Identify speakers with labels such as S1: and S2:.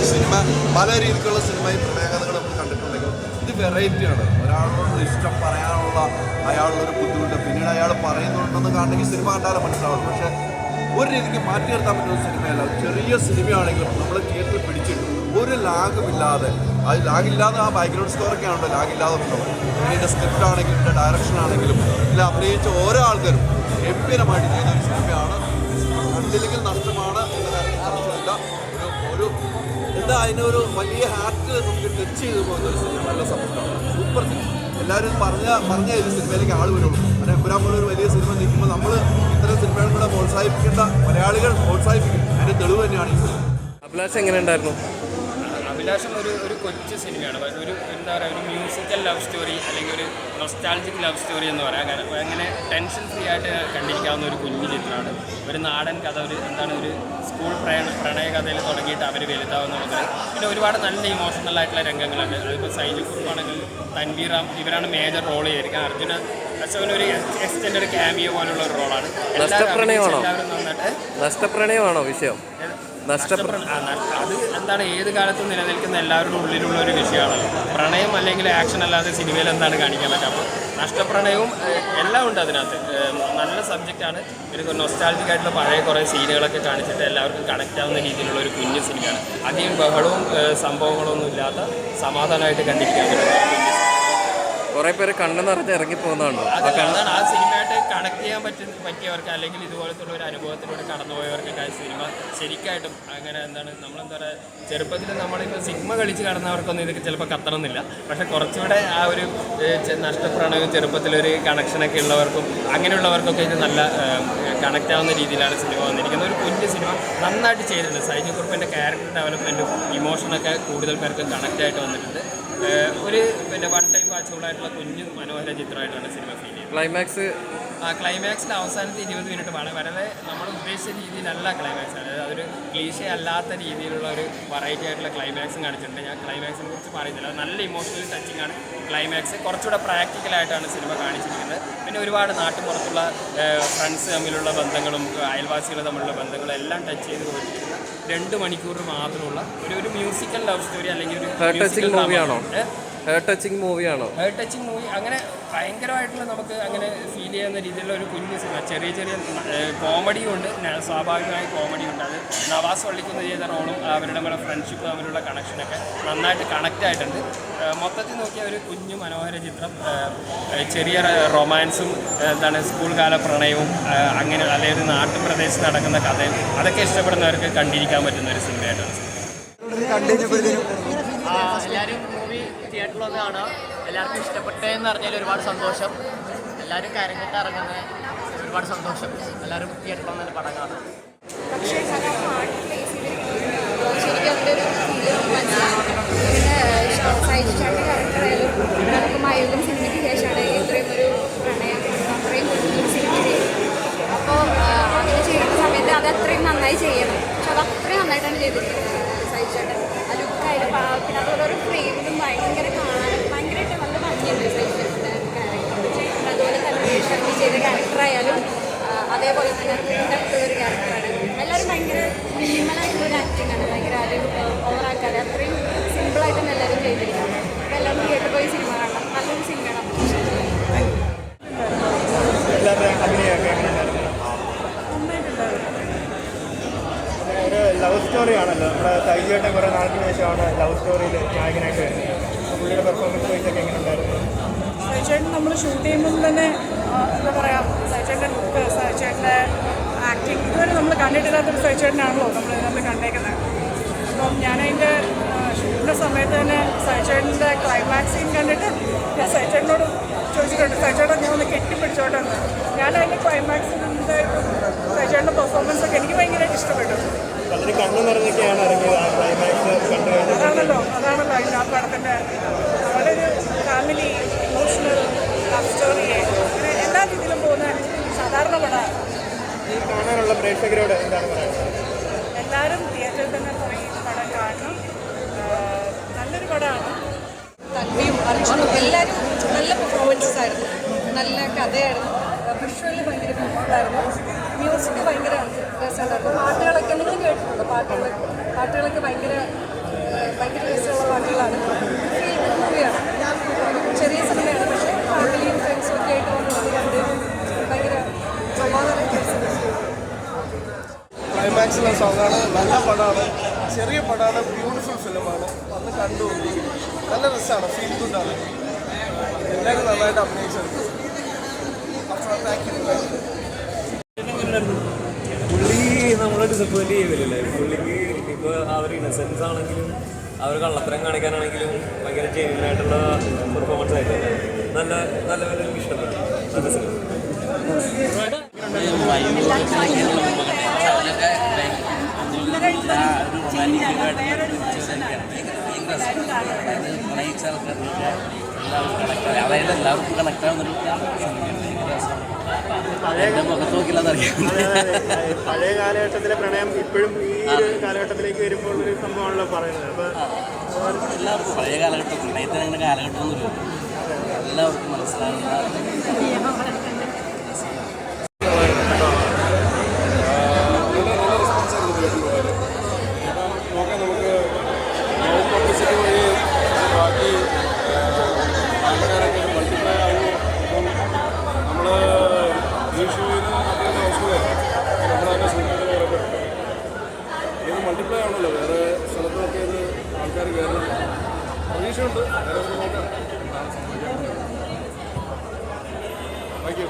S1: ഈ സിനിമ പല രീതിക്കുള്ള സിനിമ ഈ പ്രത്യേകതകൾ നമ്മൾ കണ്ടിട്ടുണ്ടെങ്കിലും ഇത് വെറൈറ്റിയാണ് ഒരാളോട് ഇഷ്ടം പറയാനുള്ള അയാളുള്ളൊരു ബുദ്ധിമുട്ട് പിന്നീട് അയാൾ പറയുന്നുണ്ടെന്ന് കാണണമെങ്കിൽ സിനിമ കണ്ടാലും മനസ്സിലാവും പക്ഷെ ഒരു രീതിക്ക് മാറ്റി നിർത്താൻ പറ്റുന്ന സിനിമയല്ല. ചെറിയ സിനിമയാണെങ്കിലും നമ്മൾ തിയേറ്ററിൽ പിടിച്ചിട്ട് ഒരു ലാഗുമില്ലാതെ അത് ലാഗില്ലാതെ ആ ബാക്ക്ഗ്രൗണ്ട് സ്കോറൊക്കെ ആണല്ലോ ലാഗില്ലാതെ ഉണ്ടാവും ഇതിന്റെ സ്ക്രിപ്റ്റ് ആണെങ്കിലും ഇതിന്റെ ഡയറക്ഷൻ ആണെങ്കിലും ഇതിൽ അഭിനയിച്ച ഓരോ ആൾക്കാരും ഗംഭീരമായിട്ട് ചെയ്ത ഒരു സിനിമയാണ്. കണ്ടില്ലെങ്കിൽ നഷ്ടമാണ് എന്താ അതിനൊരു വലിയ ഹാർട്ട് നമുക്ക് ടച്ച് ചെയ്ത് പോകുന്ന ഒരു സിനിമ നല്ല സപ്പോർട്ടാണ് സൂപ്പർ സിനിമ എല്ലാവരും പറഞ്ഞ പറഞ്ഞ ഒരു സിനിമയിലേക്ക് ആൾ വരുള്ളൂ. അങ്ങനെ എമ്പുരാൻ പോലെ ഒരു വലിയ സിനിമ നിൽക്കുമ്പോൾ നമ്മൾ ഇത്തരം സിനിമകളും കൂടെ പ്രോത്സാഹിപ്പിക്കേണ്ട മലയാളികൾ പ്രോത്സാഹിപ്പിക്കും. അതിന്റെ തെളിവ് തന്നെയാണ് ഈ സിനിമ
S2: അഭിലാഷ് എങ്ങനെ ഉണ്ടായിരുന്നു?
S3: അഭിലാഷം ഒരു ഒരു കൊച്ചു സിനിമയാണ്. ഒരു എന്താ പറയുക ഒരു മ്യൂസിക്കൽ ലവ് സ്റ്റോറി അല്ലെങ്കിൽ ഒരു നൊസ്റ്റാൾജിക് ലവ് സ്റ്റോറി എന്ന് പറയാം. കാരണം അങ്ങനെ ടെൻഷൻ ഫ്രീ ആയിട്ട് കണ്ടിരിക്കാവുന്ന ഒരു കുഞ്ഞു ചിത്രമാണ്. ഒരു നാടൻ കഥ ഒരു എന്താണ് ഒരു സ്കൂൾ പ്രണയ പ്രണയ കഥയിൽ തുടങ്ങിയിട്ട് അവർ വലുതാവുന്നത് പിന്നെ ഒരുപാട് നല്ല ഇമോഷണൽ ആയിട്ടുള്ള രംഗങ്ങളുണ്ട്. അതിപ്പോൾ സൈജു കുറുപ്പാണെങ്കിൽ തൻവീറാം ഇവരാണ് മേജർ റോൾ ചെയ്തിരിക്കുന്നത്. അർജുന അശോകൻ ഒരു എക്സ്റ്റൻഡ് ക്യാമിയോ പോലുള്ള ഒരു റോളാണ്
S2: നഷ്ടപ്രണയമാണോ? നഷ്ടപ്രണയമാണോ വിഷയം? നഷ്ടപ്ര
S3: നഷ്ടപ്ര- ആ, ന- അത് എന്താണ് ഏത് കാലത്തും നിലനിൽക്കുന്ന എല്ലാവരുടെ ഉള്ളിലുള്ള ഒരു വിഷയമാണ് പ്രണയം അല്ലെങ്കിൽ ആക്ഷൻ അല്ലാതെ സിനിമയിൽ എന്താണ് കാണിക്കാൻ പറ്റുക? അപ്പോൾ നഷ്ടപ്രണയവും എല്ലാം ഉണ്ട് അതിനകത്ത്. നല്ല സബ്ജക്റ്റാണ് ഒരു നൊസ്റ്റാൾജിക് ആയിട്ടുള്ള പഴയ കുറേ സീനുകളൊക്കെ കാണിച്ചിട്ട് എല്ലാവർക്കും കണക്റ്റ് ആവുന്ന രീതിയിലുള്ള ഒരു കുഞ്ഞു സിനിമയാണ് അധികം ബഹളവും സംഭവങ്ങളൊന്നും ഇല്ലാത്ത സമാധാനമായിട്ട് കണ്ടിരിക്കാൻ കുറേ സിനിമ.
S2: പേര് കണ്ടെന്ന് നിറഞ്ഞ് ഇറങ്ങി പോകുന്നതാണോ
S3: അത് ആ സിനിമയായിട്ട് കണക്ട് ചെയ്യാൻ പറ്റുന്ന പറ്റിയവർക്ക് അല്ലെങ്കിൽ ഇതുപോലത്തുള്ള ഒരു അനുഭവത്തിലൂടെ കടന്നുപോയവർക്കൊക്കെ സിനിമ ശരിക്കായിട്ടും അങ്ങനെ എന്താണ് നമ്മളെന്താ പറയുക ചെറുപ്പത്തിൽ നമ്മളിപ്പോൾ സിനിമ കളിച്ച് കടന്നവർക്കൊന്നും ഇതൊക്കെ ചിലപ്പോൾ കത്തണമെന്നില്ല. പക്ഷെ കുറച്ചുകൂടെ ആ ഒരു നഷ്ടപ്രണയവും ചെറുപ്പത്തിലൊരു കണക്ഷനൊക്കെ ഉള്ളവർക്കും അങ്ങനെയുള്ളവർക്കൊക്കെ ഇത് നല്ല കണക്റ്റ് ആവുന്ന രീതിയിലാണ് സിനിമ വന്നിരിക്കുന്നത്. ഒരു കുഞ്ഞ് സിനിമ നന്നായിട്ട് ചെയ്തിട്ടുണ്ട്. സൈജു കുറുപ്പിന്റെ ക്യാരക്ടർ ഡെവലപ്മെന്റും ഇമോഷനൊക്കെ കൂടുതൽ പേർക്ക് കണക്റ്റ് ആയിട്ട് വന്നിട്ടുണ്ട്. ഒരു പിന്നെ വൺ ടൈം വാച്ചബിൾ ആയിട്ടുള്ള കുഞ്ഞു മനോഹര ചിത്രമായിട്ടാണ് സിനിമ ഫീൽ ചെയ്യുന്നത്.
S2: ക്ലൈമാക്സ്
S3: ക്ലൈമാക്സിന്റെ അവസാനത്തെ ഇരുപത് മിനിറ്റ് വളരെ വളരെ നമ്മൾ ഉദ്ദേശിച്ച രീതിയിലല്ല ക്ലൈമാക്സ് അതായത് അതൊരു ക്ലീശ അല്ലാത്ത രീതിയിലുള്ള ഒരു വെറൈറ്റി ആയിട്ടുള്ള ക്ലൈമാക്സും കാണിച്ചിട്ടുണ്ട്. ഞാൻ ക്ലൈമാക്സിനെ കുറിച്ച് പറയുന്നില്ല. അത് നല്ല ഇമോഷണൽ ടച്ചിങ് ആണ്. ക്ലൈമാക്സ് കുറച്ചുകൂടെ പ്രാക്ടിക്കലായിട്ടാണ് സിനിമ കാണിച്ചിരിക്കുന്നത്. പിന്നെ ഒരുപാട് നാട്ടുപുറത്തുള്ള ഫ്രണ്ട്സ് തമ്മിലുള്ള ബന്ധങ്ങളും അയൽവാസികൾ തമ്മിലുള്ള ബന്ധങ്ങളും എല്ലാം ടച്ച് ചെയ്ത് പോയിട്ടുണ്ട് രണ്ട് മണിക്കൂർ മാത്രമുള്ള ഒരു ഒരു മ്യൂസിക്കൽ ലവ് സ്റ്റോറി അല്ലെങ്കിൽ ഒരു? ഏ?
S2: ഹേർട്ട് ടച്ചിങ് മൂവിയാണോ
S3: ഹെയർ ടച്ചിങ് മൂവി അങ്ങനെ ഭയങ്കരമായിട്ടുള്ള നമുക്ക് അങ്ങനെ ഫീൽ ചെയ്യുന്ന രീതിയിലുള്ള ഒരു കുഞ്ഞു സിനിമ ചെറിയ ചെറിയ കോമഡിയും ഉണ്ട്. സ്വാഭാവികമായി കോമഡി ഉണ്ട്. അത് നവാസ് വള്ളിക്കുന്ന ചെയ്ത റോളും അവരുടെ നമ്മുടെ ഫ്രണ്ട്ഷിപ്പ് തമ്മിലുള്ള കണക്ഷനൊക്കെ നന്നായിട്ട് കണക്റ്റ് ആയിട്ടുണ്ട്. മൊത്തത്തിൽ നോക്കിയ ഒരു കുഞ്ഞു മനോഹര ചിത്രം. ചെറിയ റൊമാൻസും എന്താണ് സ്കൂൾ കാല പ്രണയവും അങ്ങനെ അല്ലെങ്കിൽ ഒരു നാട്ടിൻ പ്രദേശത്ത് നടക്കുന്ന കഥയും അതൊക്കെ ഇഷ്ടപ്പെടുന്നവർക്ക് കണ്ടിരിക്കാൻ പറ്റുന്ന ഒരു സിനിമയായിട്ടാണ്
S4: എല്ലാവരും മൂവി തിയേറ്ററിലൊക്കെ കാണുക. എല്ലാവർക്കും ഇഷ്ടപ്പെട്ടെന്ന് പറഞ്ഞാൽ ഒരുപാട് സന്തോഷം. എല്ലാവരും കരഞ്ഞിട്ട് ഇറങ്ങുന്നത് ഒരുപാട് സന്തോഷം. എല്ലാവരും തിയേറ്ററിൽ തന്നെ പടം
S5: കാണാം. ശരിക്കും അതിന്റെ ഒരു ഫീൽ മനസ്സിലാവും പിന്നെ സൈജിച്ചാന്റെ ക്യാരക്ടറായാലും നമുക്ക് മയിലും സിനിമയ്ക്ക് ശേഷമാണ് ഇത്രയും ഒരു പ്രണയം അത്രയും ഒരു സിനിമ ചെയ്യുന്നത് അപ്പോൾ അങ്ങനെ ചെയ്യുന്ന സമയത്ത് അത് അത്രയും നന്നായി ചെയ്യണം പക്ഷെ അത് അത്രയും നന്നായിട്ടാണ് ചെയ്തിരിക്കുന്നത് സൈജിച്ചാട്ടൻ ആ ലുക്കായാലും പിന്നെ അതുപോലെ ഒരു ഫ്രെയിമിലും ഭയങ്കര കാണാനും ഭയങ്കരമായിട്ട് നല്ല ഭംഗിയുണ്ട് സൈജിച്ചാട്ടന്റെ ക്യാരക്ടർ അതുപോലെ തന്നെ ഷർമി ചെയ്ത ക്യാരക്ടറായാലും ആ, അതേപോലെ തന്നെ ഡെപ്ത് ഒരു ക്യാരക്ടറാണ് എല്ലാവരും ഭയങ്കര മിനിമലായിട്ടുള്ള ഒരു ആക്ടിംഗ് ആണ് ഭയങ്കര ആരും ഓവറാക്കാതെ അത്രയും സിമ്പിളായിട്ട് തന്നെ എല്ലാവരും ചെയ്തിരിക്കുന്നത് അപ്പോൾ എല്ലാവരും തിയേറ്ററിൽ പോയി സിനിമ കാണണം നല്ലൊരു സിനിമയാണ്
S6: ഒരു ലവ് സ്റ്റോറി ആണല്ലോ നമ്മുടെ സൈജുവേട്ടൻ കുറേ നാളിന് ശേഷമാണ് ലവ് സ്റ്റോറിയിൽ നായകനായിട്ട് വരുന്നത്. പുള്ളിയുടെ പെർഫോമൻസ് വൈസ് ഒക്കെ എങ്ങനെ ഉണ്ടായിരുന്നു?
S7: സൈചേട്ടൻ നമ്മൾ ഷൂട്ട് ചെയ്യുമ്പോൾ തന്നെ എന്താ പറയുക സൈചേട്ടന്റെ ലുക്ക് സൈചേട്ടന്റെ ആക്ടിങ് ഇതുവരെ നമ്മൾ കണ്ടിട്ടില്ലാത്തൊരു സൈചേട്ടനാണല്ലോ നമ്മൾ ഇതിനകത്ത് കണ്ടേക്കുന്നത്. അപ്പം ഞാനതിന്റെ ഷൂട്ടിന്റെ സമയത്ത് തന്നെ സൈചേട്ടന്റെ ക്ലൈമാക്സ് സീൻ കണ്ടിട്ട് ഞാൻ സൈചേട്ടനോട് ചോദിച്ചിട്ടുണ്ട് സൈചേട്ടൻ ഞാൻ ഒന്ന് കെട്ടിപ്പിടിച്ചോട്ടെ എന്ന് ഞാൻ അതിന്റെ ക്ലൈമാക്സിന്റെ സൈചേട്ടന്റെ പെർഫോമൻസ് ഒക്കെ എനിക്ക് ഭയങ്കരമായിട്ട് ഇഷ്ടപ്പെട്ടു
S6: അതിന് കണ്ണു നിറഞ്ഞൊക്കെയാണ് ഇറങ്ങിയത് ആ ക്ലൈമാക്സ് കണ്ടു കഴിഞ്ഞാൽ
S7: അതാണല്ലോ അതാണല്ലോ അതിന്റെ ആ പടത്തിന്റെ വളരെ ഫാമിലി ഇമോഷണൽ ലവ് സ്റ്റോറിയെ അങ്ങനെ എല്ലാ രീതിയിലും പോകുന്ന സാധാരണ പടമാണ്
S6: കാണാനുള്ള പ്രേക്ഷകരോട് എന്താണ് പറയുന്നത്
S7: എല്ലാവരും തിയേറ്ററിൽ തന്നെ പോയി പടം കാണണം. നല്ലൊരു പടമാണ്.
S8: തൻവിയും അർജുനും എല്ലാവരും നല്ല പെർഫോമൻസസ് ആയിരുന്നു. നല്ല കഥയായിരുന്നു. വിഷ്വൽ ഭയങ്കര ബ്യൂട്ടിഫുള്ളായിരുന്നു മ്യൂസിക് ഭയങ്കര രസമുണ്ടായിരുന്നു പാട്ടുകളൊക്കെ നിങ്ങൾ കേട്ടിട്ടുണ്ടോ? പാട്ടുകൾ പാട്ടുകളൊക്കെ ഭയങ്കര
S9: സോങ്ങാണ് നല്ല പടമാണ് ചെറിയ പടമാണ് ബ്യൂട്ടിഫുൾ ഫിലിമാണ് അന്ന് കണ്ടു നല്ല രസമാണ് ഫീൽ ഗുഡാണ് എല്ലാവരും നന്നായിട്ട് അഭിനയിച്ചിട്ടുണ്ട് അപ്പോൾ താങ്ക് യു
S10: പുള്ളി നമ്മളെ ഡിസപ്പോയിന്റ് ചെയ്യില്ലേ പുള്ളിക്ക് ഇപ്പോൾ അവർ ഇന്നസെൻസ് ആണെങ്കിലും അവർ കള്ളത്തരം കാണിക്കാനാണെങ്കിലും ഭയങ്കര ജെന്യൂൻ ആയിട്ടുള്ള പെർഫോമൻസ് ആയിട്ട് നല്ല നല്ല പോലെ എനിക്ക് ഇഷ്ടപ്പെട്ടു നല്ല സിനിമ
S6: പഴയ കാലഘട്ടത്തിലെ പ്രണയം ഇപ്പോഴും ഈ ഒരു കാലഘട്ടത്തിലേക്ക് വരുമ്പോൾ ഒരു സംഭവമാണല്ലോ പറയുന്നത്.
S11: എല്ലാവർക്കും പഴയ കാലഘട്ടം പ്രണയത്തിന് അങ്ങനെ കാലഘട്ടമൊന്നുമില്ല. എല്ലാവർക്കും മനസ്സിലാവുന്ന
S9: ഇത് മൾട്ടിപ്ലൈ ആണല്ലോ. വേറെ സ്ഥലത്തൊക്കെ ഇത് ആൾക്കാർ കയറണം പ്രതീക്ഷയുണ്ട്. വേറെ നമുക്ക് നോക്കാം. എന്താണ് സംഭവിക്കാൻ താങ്ക് യു